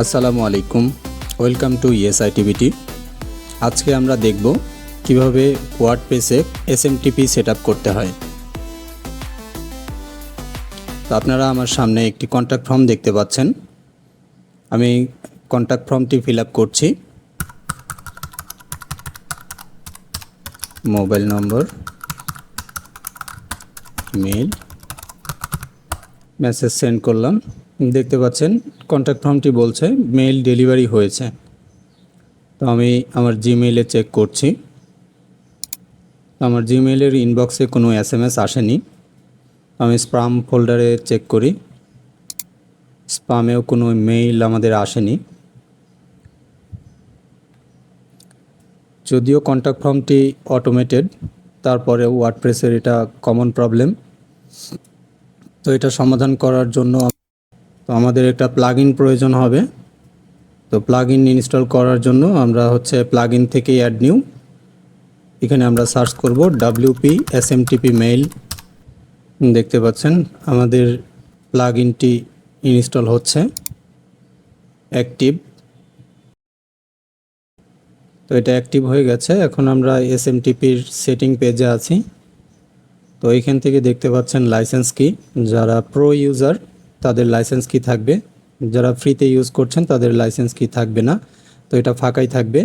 আসসালামু আলাইকুম। Welcome to ইএসআইটিভিটি আজকে আমরা দেখব কীভাবে ওয়ার্ড ওয়ার্ডপ্রেসে এসএমটিপি সেট করতে হয়। তো আপনারা আমার সামনে একটি কন্ট্যাক্ট ফর্ম দেখতে পাচ্ছেন। আমি কন্ট্যাক্ট ফর্মটি ফিল করছি। Mobile number mail message send করলাম। দেখতে পাচ্ছেন কন্ট্যাক্ট ফর্মটি বলছে মেইল ডেলিভারি হয়েছে। তো আমি আমার জিমেইলে চেক করছি। আমার জিমেইলের ইনবক্সে কোনো এস এম এস আসেনি। আমি স্পাম ফোল্ডারে চেক করি। স্পামেও কোনো মেইল আমাদের আসেনি। যদিও কন্ট্যাক্ট ফর্মটি অটোমেটেড তারপরে ওয়ার্ডপ্রেসের এটা কমন প্রবলেম তো এটা সমাধান করার জন্য তো আমাদের একটা প্লাগ প্রয়োজন হবে। তো প্লাগ ইনস্টল করার জন্য আমরা হচ্ছে প্লাগ ইন থেকে অ্যাড নিউ এখানে আমরা সার্চ করব ডাব্লিউপি এসএমটিপি মেইল দেখতে পাচ্ছেন, আমাদের প্লাগ ইনটি ইনস্টল হচ্ছে। অ্যাক্টিভ তো এটা অ্যাক্টিভ হয়ে গেছে। এখন আমরা এসএমটিপির সেটিং পেজে আছি। তো এইখান থেকে দেখতে পাচ্ছেন লাইসেন্স কি যারা প্রো ইউজার তাদের লাইসেন্স কি থাকবে? যারা ফ্রিতে ইউজ করছেন, তাদের লাইসেন্স কি থাকবে না? তো এটা ফাঁকাই থাকবে।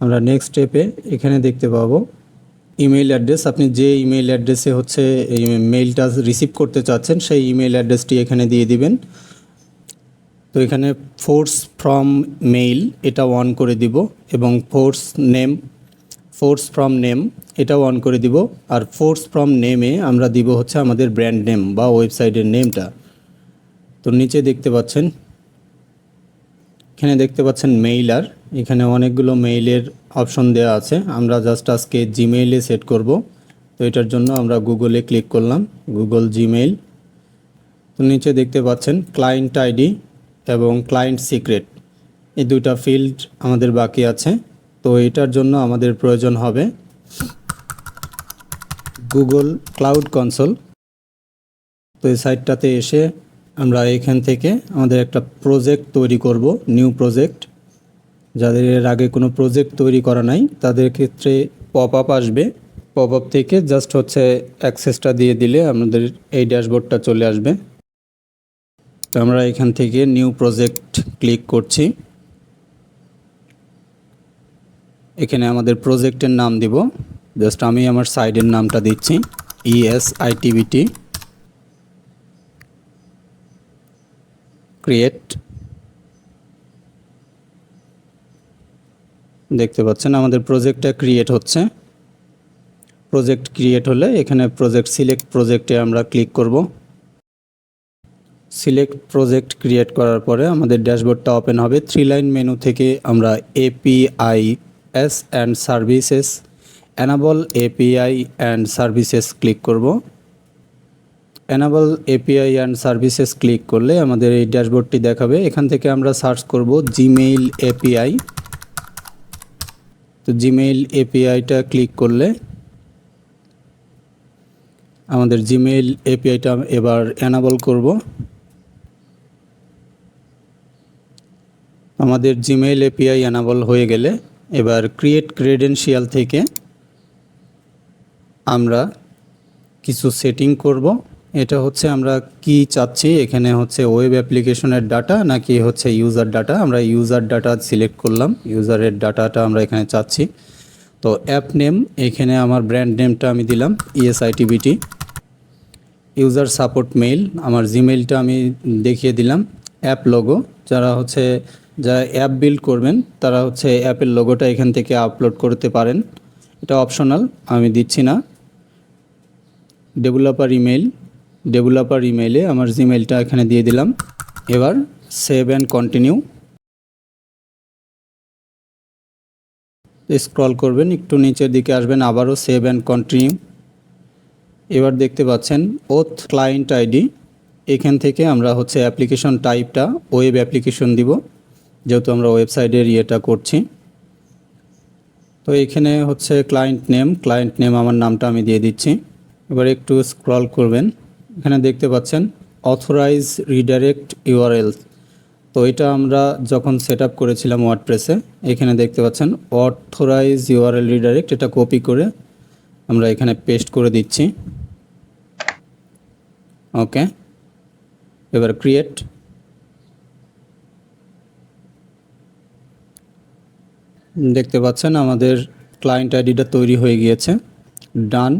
আমরা নেক্সট স্টেপে এখানে দেখতে পাবো। ইমেইল অ্যাড্রেস আপনি যে ইমেইল অ্যাড্রেসে হচ্ছে এই মেইলটা রিসিভ করতে চাচ্ছেন, সেই ইমেইল অ্যাড্রেসটি এখানে দিয়ে দিবেন। তো এখানে ফোর্স ফ্রম মেইল এটা অন করে দিব, এবং force name force from name এটাও অন করে দিব। আর ফোর্স ফ্রম নেমে আমরা দিব হচ্ছে আমাদের ব্র্যান্ড নেম বা ওয়েবসাইটের নেমটা তো নিচে দেখতে পাচ্ছেন, এখানে দেখতে পাচ্ছেন মেইলার। এখানে অনেকগুলো মেইলের অপশন দেওয়া আছে। আমরা জাস্ট আজকে জিমেইলে সেট করব। তো এটার জন্য আমরা গুগলে ক্লিক করলাম, গুগল জিমেইল। তো নিচে দেখতে পাচ্ছেন ক্লায়েন্ট আইডি এবং ক্লায়েন্ট সিক্রেট। এই দুইটা ফিল্ড আমাদের বাকি আছে। তো এটার জন্য আমাদের প্রয়োজন হবে গুগল ক্লাউড কনসোল। তো এই সাইটটাতে এসে আমরা এখান থেকে আমাদের একটা প্রজেক্ট তৈরি করব নিউ প্রজেক্ট যাদের এর আগে কোনো প্রজেক্ট তৈরি করা নাই, তাদের ক্ষেত্রে পপ আপ আসবে। পপ আপ থেকে জাস্ট হচ্ছে অ্যাক্সেসটা দিয়ে দিলে আমাদের এই ড্যাশবোর্ডটা চলে আসবে। তো আমরা এখান থেকে নিউ প্রজেক্ট ক্লিক করছি। এখানে আমাদের প্রজেক্টের নাম দিব। জাস্ট আমি আমার সাইডের নামটা দিচ্ছি E ক্রিয়েট দেখতে পাচ্ছেন, আমাদের প্রজেক্টটা ক্রিয়েট হচ্ছে। প্রজেক্ট ক্রিয়েট হলে এখানে প্রজেক্ট সিলেক্ট প্রজেক্টে আমরা ক্লিক করব। সিলেক্ট প্রজেক্ট ক্রিয়েট করার পরে আমাদের ড্যাশবোর্ডটা ওপেন হবে। থ্রি লাইন মেনু থেকে আমরা APIs and services enable API and services click করব। Enable API and services click করলে আমাদের এই ড্যাশবোর্ডটি দেখাবে। এখান থেকে আমরা সার্চ করব জিমেইল এপিআই তো জিমেইল এপিআইটা ক্লিক করলে আমাদের জিমেইল এপিআইটা এবার অ্যানাবল করব। আমাদের জিমেইল এপিআই অ্যানাবল হয়ে গেলে এবার ক্রিয়েট ক্রেডেনশিয়াল থেকে আমরা কিছু সেটিং করব। এটা হচ্ছে আমরা কি চাচ্ছি? এখানে হচ্ছে ওয়েব অ্যাপ্লিকেশনের ডাটা নাকি হচ্ছে ইউজার ডাটা আমরা ইউজার ডাটা সিলেক্ট করলাম। ইউজারের ডাটাটা আমরা এখানে চাচ্ছি। তো অ্যাপ নেম এখানে আমার ব্র্যান্ড নেমটা আমি দিলাম ইএসআইটিবিটি ইউজার সাপোর্ট মেইল আমার জিমেইলটা আমি দেখিয়ে দিলাম। অ্যাপ লোগো যারা হচ্ছে, যারা অ্যাপ বিল্ড করবেন, তারা হচ্ছে অ্যাপের লোগোটা এখান থেকে আপলোড করতে পারেন। এটা অপশনাল আমি দিচ্ছি না। ডেভেলপার ইমেল ডেভেলপার ইমেইলে আমার জিমেইলটা এখানে দিয়ে দিলাম। এবার সেভ অ্যান্ড কন্টিনিউ স্ক্রল করবেন, একটু নিচের দিকে আসবেন, আবারও সেভ অ্যান্ড কন্টিনিউ এবার দেখতে পাচ্ছেন ওথ ক্লায়েন্ট আইডি এখান থেকে আমরা হচ্ছে অ্যাপ্লিকেশন টাইপটা ওয়েব অ্যাপ্লিকেশন দিব, যেহেতু আমরা ওয়েবসাইটের ইয়েটা করছি। তো এখানে হচ্ছে ক্লায়েন্ট নেম ক্লায়েন্ট নেম আমার নামটা আমি দিয়ে দিচ্ছি। এবার একটু স্ক্রল করবেন। এখানে দেখতে পাচ্ছেন অথরাইজ রিডাইরেক্ট ইউআরএল তো এটা আমরা যখন সেট আপ করেছিলাম ওয়ার্ডপ্রেসে এখানে দেখতে পাচ্ছেন অথরাইজ ইউআরএল রিডাইরেক্ট এটা কপি করে আমরা এখানে পেস্ট করে দিচ্ছি। ওকে এবার ক্রিয়েট দেখতে পাচ্ছেন, আমাদের ক্লায়েন্ট আইডিটা তৈরি হয়ে গিয়েছে। ডান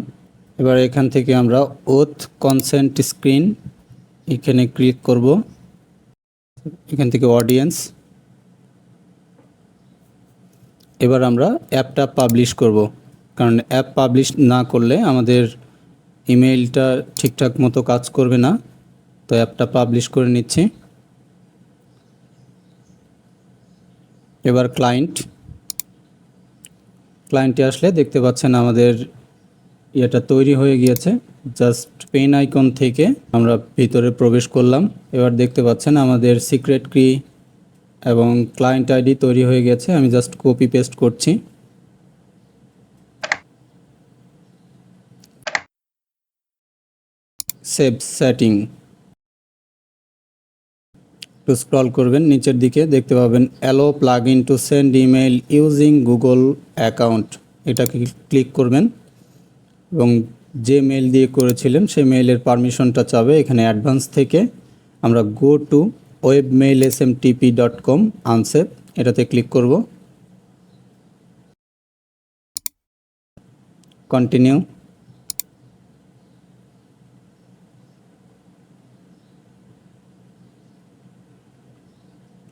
এবার এখান থেকে আমরা ওথ কনসেন্ট স্ক্রিন এখানে ক্লিক করব। এখান থেকে অডিয়েন্স। এবার আমরা অ্যাপটা পাবলিশ করব। কারণ অ্যাপ পাবলিশ না করলে আমাদের ইমেইলটা ঠিকঠাক মতো কাজ করবে না। তো অ্যাপটা পাবলিশ করে নিচ্ছি। এবার ক্লায়েন্ট। ক্লায়েন্টে আসলে দেখতে পাচ্ছেন আমাদের ইয়েটা তৈরি হয়ে গিয়েছে। জাস্ট পেন আইকন থেকে আমরা ভিতরে প্রবেশ করলাম। এবার দেখতে পাচ্ছেন আমাদের সিক্রেট কি এবং ক্লায়েন্ট আইডি তৈরি হয়ে গেছে। আমি জাস্ট কপি পেস্ট করছি। Save setting. একটু স্ক্রল করবেন, নিচের দিকে দেখতে পাবেন allow plug in to send email using Google account. এটাকে ক্লিক করবেন। এবং যে মেল দিয়ে করেছিলেন, সেই মেইলের পারমিশনটা চাবে এখানে অ্যাডভান্স থেকে। আমরা go to web mail S M T P dot com unsave এটাতে ক্লিক করব। কন্টিনিউ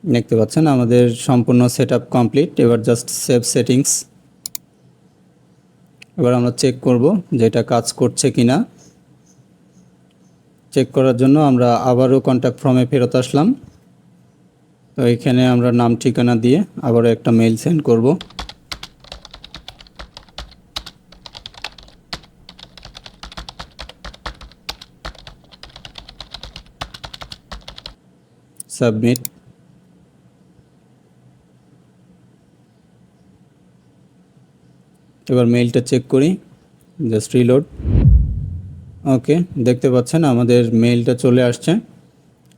দেখতে পাচ্ছেন, আমাদের সম্পূর্ণ সেট কমপ্লিট এবার জাস্ট সেভ সেটিংস এবার আমরা চেক করব যে এটা কাজ করছে কি না চেক করার জন্য আমরা আবারও কন্ট্যাক্ট ফর্মে ফেরত আসলাম। তো এখানে আমরা নাম, ঠিকানা দিয়ে আবারও একটা মেইল সেন্ড করব। সাবমিট এবার মেইলটা চেক করি জাস্ট রিলোড ওকে দেখতে পাচ্ছেন আমাদের মেইলটা চলে আসছে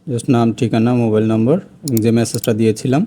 জাস্ট নাম, ঠিকানা মোবাইল নম্বর যে মেসেজটা দিয়েছিলাম।